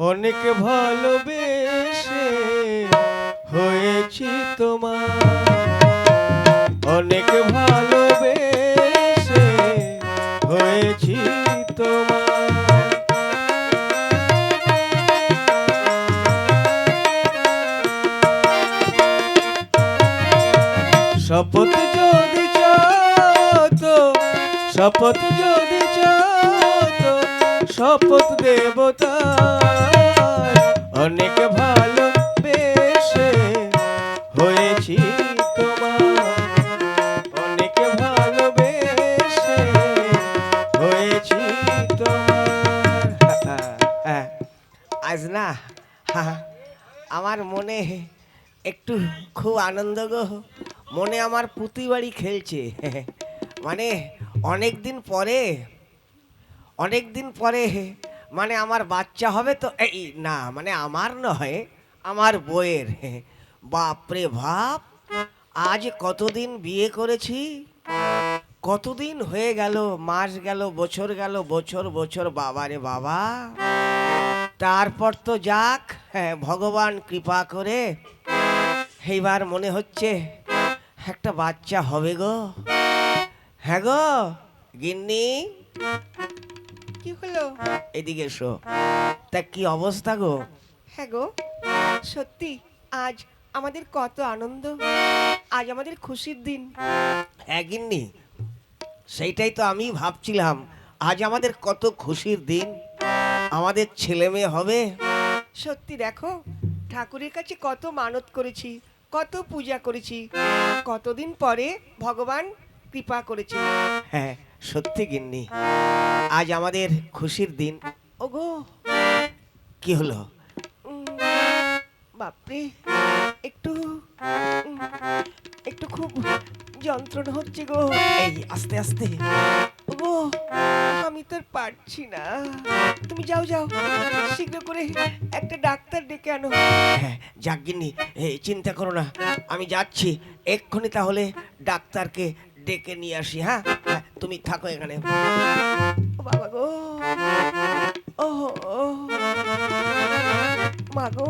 অনেক ভালোবেসে হয়েছি তোমার অনেক ভালোবেসে হয়েছি তোমার শপথ যদি তো শপথ যদি শপথ দেবতা। অনেক ভালো বেশে হয়েছি আজ না আমার মনে একটু খুব আনন্দ গো। মনে আমার পুঁতি বাড়ি খেলছে। মানে অনেক দিন পরে অনেক দিন পরে মানে আমার বাচ্চা হবে তো, এই, না মানে আমার নয়, আমার বইয়ের বাপরে বাপ, আজ কতদিন বিয়ে করেছি? কতদিন হয়ে গেল, মাস গেল, বছর গেল, বছর বছর, বাবারে বাবা। তারপর তো যাক হ্যাঁ ভগবান কৃপা করে। এইবার মনে হচ্ছে, একটা বাচ্চা হবে গো। হ্যাঁ গো, গিন্নি। কি হলো? এদিকে এসো। তা কি অবস্থা গো? হ্যাঁ গো সত্যি আজ আমাদের কত আনন্দ। আজ আমাদের খুশির দিন। হ্যাঁ গিন্নি সেইটাই তো আমি ভাবছিলাম। আজ আমাদের কত খুশির দিন। আমাদের ছেলে মেয়ে হবে। সত্যি দেখো ঠাকুরের কাছে কত মানত করেছি কত পূজা করেছি কতদিন পরে ভগবান কৃপা করেছে। হ্যাঁ সত্যি গিন্নি আজ আমাদের খুশির দিন। ওগো। কি হলো? বাপরে একটু একটু খুব যন্ত্রণা হচ্ছে গো। এই আস্তে আস্তে। ওগো আমি তো পারছি না। তুমি যাও যাও। শীঘ্র করে একটা ডাক্তার ডেকে আনো। হ্যাঁ যাক গিন্নি চিন্তা করো না। আমি যাচ্ছি। এক্ষুনি তাহলে ডাক্তারকে ডেকে নিয়ে আসি হ্যাঁ? হ্যাঁ তুমি থাকো এখানে। বাবা গো ও ও মা গো।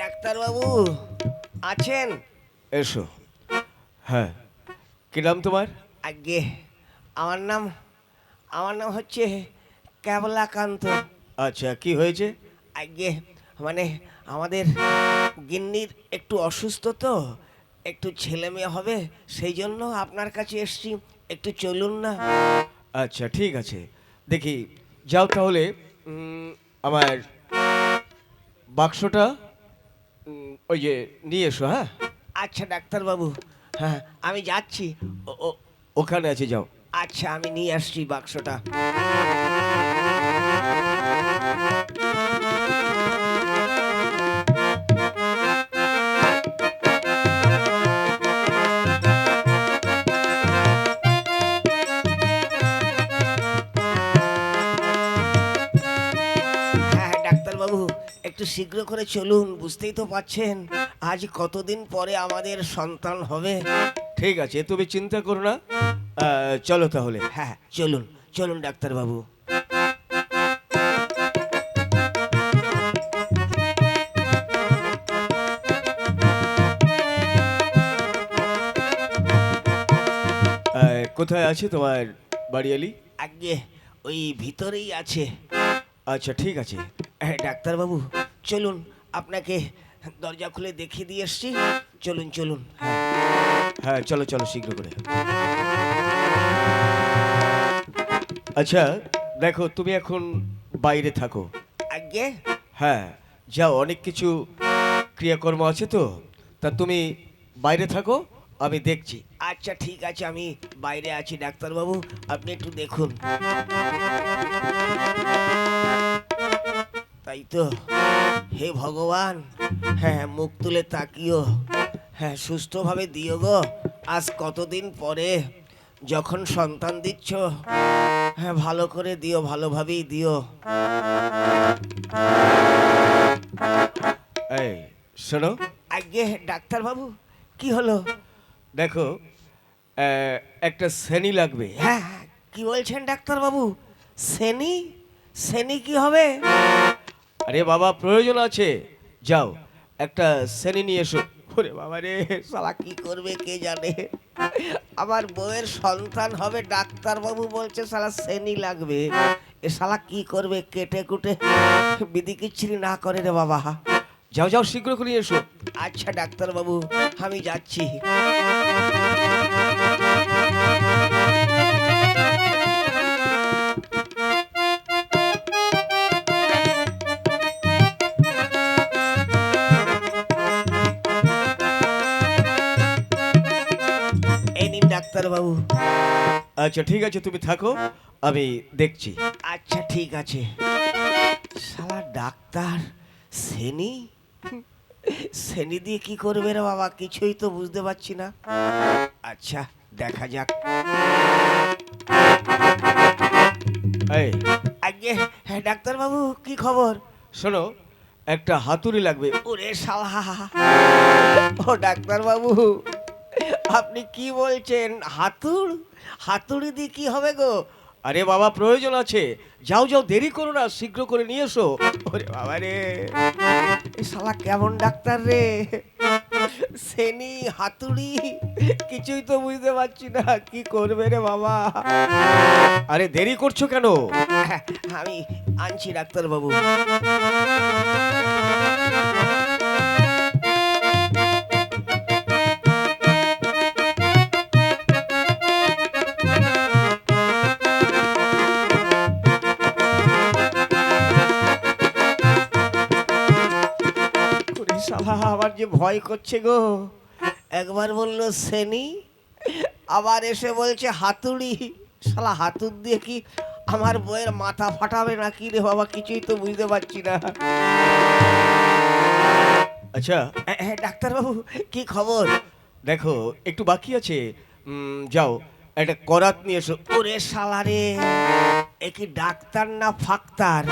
ডাক্তারবাবু আছেন? এসো। হ্যাঁ কি নাম তোমার? আগে আমার নাম আমার নাম হচ্ছে কেবলাকান্ত আচ্ছা কি হয়েছে? আগে মানে আমাদের গিন্নির একটু অসুস্থ তো একটু ছেলে মেয়ে হবে সেই জন্য আপনার কাছে এসছি একটু চলুন না। আচ্ছা ঠিক আছে। দেখি যাও তাহলে আমার বাক্সটা ওই যে নিয়ে এসো হ্যাঁ? আচ্ছা ডাক্তারবাবু। হ্যাঁ আমি যাচ্ছি। ওখানে আছে যাও। আচ্ছা আমি নিয়ে আসছি বাক্সটা। একটু শীঘ্র করে চলুন বুঝতেই তো পাচ্ছেন আজ কতদিন পরে আমাদের সন্তান হবে। ঠিক আছে তুমি চিন্তা করো না। আহ, চলো তাহলে। হ্যাঁ চলুন চলুন ডাক্তারবাবু। আহ, কোথায় আছে তোমার বাড়িয়ালি? আগে ওই ভিতরেই আছে। আচ্ছা ঠিক আছে। হ্যাঁ ডাক্তারবাবু চলুন আপনাকে দরজা খুলে দেখিয়ে দিয়ে এসছি। চলুন চলুন। হ্যাঁ হ্যাঁ চলো চলো শীঘ্র করে। আচ্ছা দেখো তুমি এখন বাইরে থাকো। আগে? হ্যাঁ যাও অনেক কিছু ক্রিয়াকর্ম আছে তো। তা তুমি বাইরে থাকো আমি দেখছি। আচ্ছা ঠিক আছে আমি বাইরে আছি ডাক্তারবাবু আপনি একটু দেখুন। তাই তো। হে ভগবান হ্যাঁ মুখ তুলে তাকিও হ্যাঁ সুস্থভাবে দিও গো। আজ কতদিন পরে যখন সন্তান দিচ্ছ হ্যাঁ ভালো করে দিও ভালোভাবেই দিও এই শোনো। আগে ডাক্তারবাবু কি হলো? দেখো একটা শ্রেণি লাগবে। হ্যাঁ হ্যাঁ, কি বলছেন ডাক্তারবাবু? শ্রেণি? শ্রেণি কি হবে? আরে বাবা, প্রয়োজন আছে। যাও, একটা শ্রেণি নিয়ে এসো। ওরে বাবা রে, শালা কি করবে কে জানে? আমার বউয়ের সন্তান হবে ডাক্তারবাবু বলছে সালা শ্রেণি লাগবে। এ শালা কি করবে কেটে কুটে? বিধি কিচ্ছিরি না করে রে বাবা। যাও যাও, শীঘ্র করে এসো। আচ্ছা ডাক্তারবাবু, আমি যাচ্ছি। আচ্ছা ঠিক আছে তুমি থাকো আমি দেখছি। আচ্ছা ঠিক আছে। শালা ডাক্তার শ্রেণি শ্রেণি দিয়ে কি করবে রে বাবা? কিছুই তো বুঝতে পারছি না। আচ্ছা দেখা যাক। এই আগে হ্যাঁ ডাক্তারবাবু কি খবর? শোনো একটা হাতুড়ি লাগবে। ওরে শালা। ও ডাক্তারবাবু আপনি কি বলছেন? হাতুড়? হাতুড়ি দিয়ে কি হবে গো? আরে বাবা, প্রয়োজন আছে। যাও যাও, দেরি করো না, শীঘ্র করে নিয়ে এসো। ওরে বাবা রে। শালা কেমন ডাক্তার রে? সেনি, হাতুড়ি, কিছুই তো বুঝতে পারছি না, কি করবে রে বাবা? আরে দেরি করছ কেন? আমি আনছি ডাক্তারবাবু। শালা আমার যে ভয় করছে গো। একবার বলল সেনি? আবার এসে বলছে হাতুড়ি শালা হাতুর দিয়ে কি আমার বইয়ের মাথা ফাটাবে না কি রে বাবা? কিছুই তো বুঝতে পারছি না। আচ্ছা হ্যাঁ এ, ডাক্তারবাবু কি খবর? দেখো একটু বাকি আছে। যাও একটা করাত নিয়ে এসো। ওরে শালা রে এ কি ডাক্তার না ফাক্তার?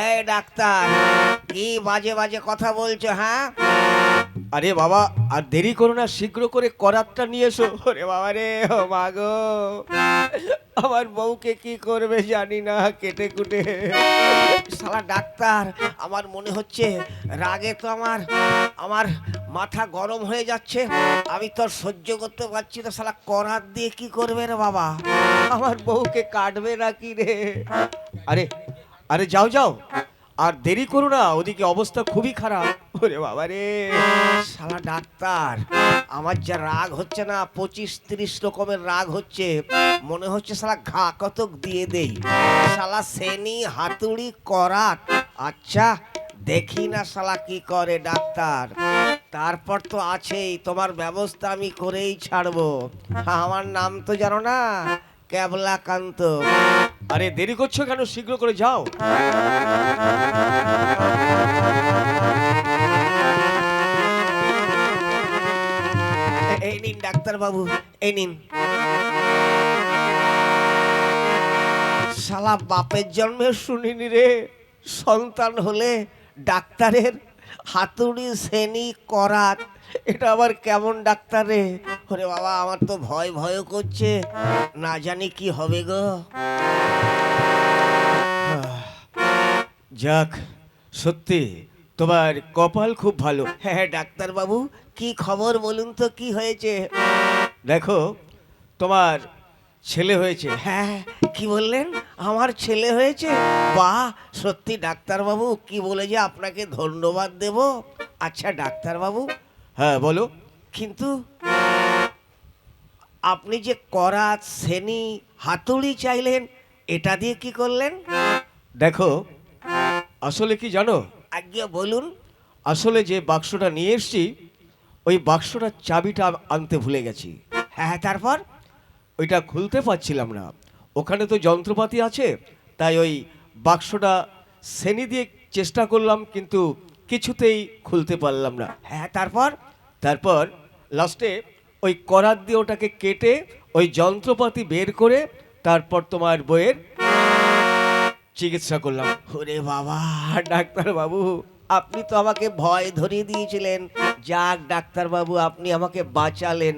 এই ডাক্তার কি বাজে বাজে কথা বলছো হ্যাঁ? আরে বাবা, আর দেরি করো না, শীঘ্র করে করাতটা নিয়ে এসো। ওরে বাবা রে, ও মা গো। আমার বউকে কি করবে জানি না, কেটে কুটে। শালা ডাক্তার, আমার মনে হচ্ছে রাগে তো আমার আমার মাথা গরম হয়ে যাচ্ছে। আমি তো সহ্য করতে পারছি না, শালা করাত দিয়ে কি করবে রে বাবা? আমার বউকে কাটবে নাকি রে? আরে আরে যাও যাও। আর দেরি করো না, ওদিকে অবস্থা খুবই খারাপ। ওরে বাবা রে শালা ডাক্তার, আমার যা রাগ হচ্ছে না, পঁচিশ তিরিশ রকমের রাগ হচ্ছে, মনে হচ্ছে শালা ঘা কতক দিয়ে দেই। শালা সেনি, হাতুড়ি, করাত আচ্ছা দেখি না শালা কি করে ডাক্তার। তারপর তো আছেই, তোমার ব্যবস্থা আমি করেই ছাড়বো। আমার নাম তো জানো না, ক্যাবলাকান্ত। আরে দেরি করছ কেন? শীঘ্র করে যাও। এই নিন ডাক্তার বাবু এই নিন। শালা বাপের জন্মে শুনিনি রে। সন্তান হলে ডাক্তারের হাতুড়ি শ্রেণি করাত। এটা আবার কেমন ডাক্তার রে? ওরে বাবা আমার তো ভয় ভয় করছে। না জানি কি হবে গো। যাক সত্যি তোমার কপাল খুব ভালো। হ্যাঁ হ্যাঁ ডাক্তারবাবু কি খবর বলুন তো কি হয়েছে? দেখো তোমার ছেলে হয়েছে। হ্যাঁ কি বললেন? আমার ছেলে হয়েছে? বাহ সত্যি ডাক্তারবাবু কি বলে যে আপনাকে ধন্যবাদ দেব? আচ্ছা ডাক্তারবাবু হ্যাঁ বলো। কিন্তু আপনি যে করাত শ্রেণি হাতুড়ি চাইলেন এটা দিয়ে কি করলেন? দেখো আসলে কি জানো? আজ্ঞে বলুন। আসলে যে বাক্সটা নিয়ে এসেছি ওই বাক্সটার চাবিটা আনতে ভুলে গেছি। হ্যাঁ হ্যাঁ তারপর? ওইটা খুলতে পারছিলাম না। ওখানে তো যন্ত্রপাতি আছে তাই ওই বাক্সটা শ্রেণি দিয়ে চেষ্টা করলাম কিন্তু কিছুতেই খুলতে পারলাম না। হ্যাঁ তারপর? তারপর লাস্টে ওই করাত দিয়ে ওটাকে কেটে ওই যন্ত্রপাতি বের করে তারপর তোমার বইয়ের চিকিৎসা করলাম। ওরে বাবা ডাক্তার বাবু আপনি তো আমাকে ভয় ধরিয়ে দিয়েছিলেন। যাক ডাক্তারবাবু আপনি আমাকে বাঁচালেন।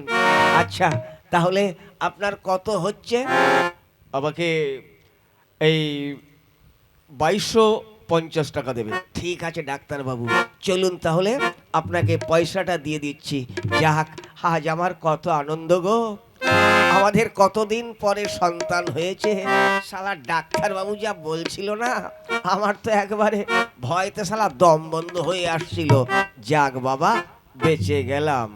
আচ্ছা তাহলে আপনার কত হচ্ছে? আমাকে এই বাইশশো পঞ্চাশ টাকা দেবে। ঠিক আছে, ডাক্তারবাবু। চলুন তাহলে, আপনাকে পয়সাটা দিয়ে দিচ্ছি। যাক, আজ আমার কত আনন্দ গো। আমাদের কতদিন পরে সন্তান হয়েছে? শালা ডাক্তারবাবু যা বলছিল না, আমার তো একবারে ভয়তে সালা দম বন্ধ হয়ে আসছিল। যাক বাবা, বেঁচে গেলাম।